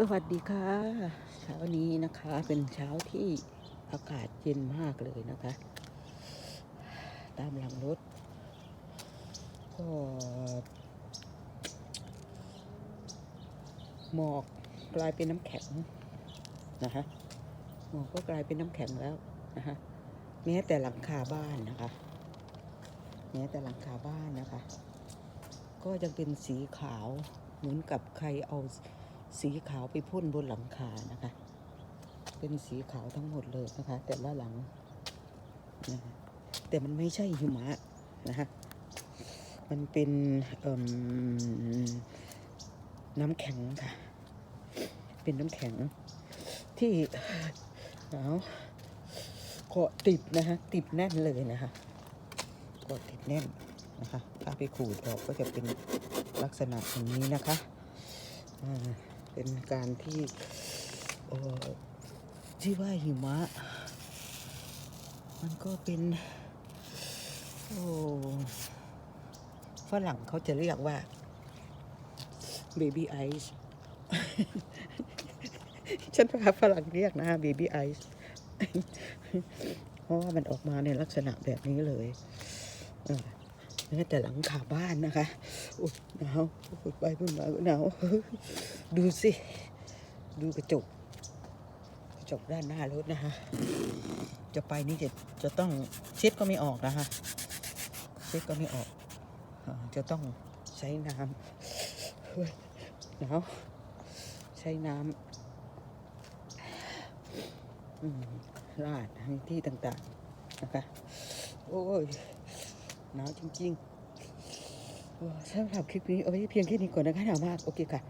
สวัสดีค่ะ เช้านี้นะคะเป็นเช้าที่อากาศเย็นมากเลยนะคะ ตามหลังรถก็หมอกกลายเป็นน้ำแข็งนะคะหมอกก็กลายเป็นน้ำแข็งแล้วนะคะแม้แต่หลังคาบ้านนะคะแม้แต่หลังคาบ้านนะคะ ก็ยังเป็นสีขาวเหมือนกับใครเอา สีขาวไปพ่นบนหลังคานะคะ เป็นสีขาวทั้งหมดเลยนะคะ แต่ละหลังนะคะแต่มันไม่ใช่หิมะนะคะมันเป็นน้ำแข็งค่ะ เป็นน้ำแข็งที่หนาวเกาะติดนะคะติดแน่นเลยนะคะเกาะติดแน่นนะคะ ถ้าไปขูดออกก็จะเป็นลักษณะอย่างนี้นะคะ อ่า เป็นการที่ที่ว่าหิมะ มันก็เป็นโอ้ฝรั่งเขาจะเรียกว่า baby ice ฉันพาฝรั่งเรียกนะ baby ice เพราะว่ามันออกมาในลักษณะแบบนี้เลย เออแต่หลังคาบ้านนะคะอุ๊ยหนาวพูดไปพูดมาก็หนาวดูสิ ดูกระจกกระจกด้านหน้ารถนะคะ จะไปนี่จะจะต้องเช็ดก็ไม่ออกนะคะเช็ดก็ไม่ออก จะต้องใช้น้ำเฮ้ยหนาวใช้น้ำราดที่ต่างๆนะคะ โอ้ย หนาวจริงๆสำหรับคลิปนี้เอาไว้เพียงแค่นี้ก่อนนะคะหนาวมาก โอเคค่ะ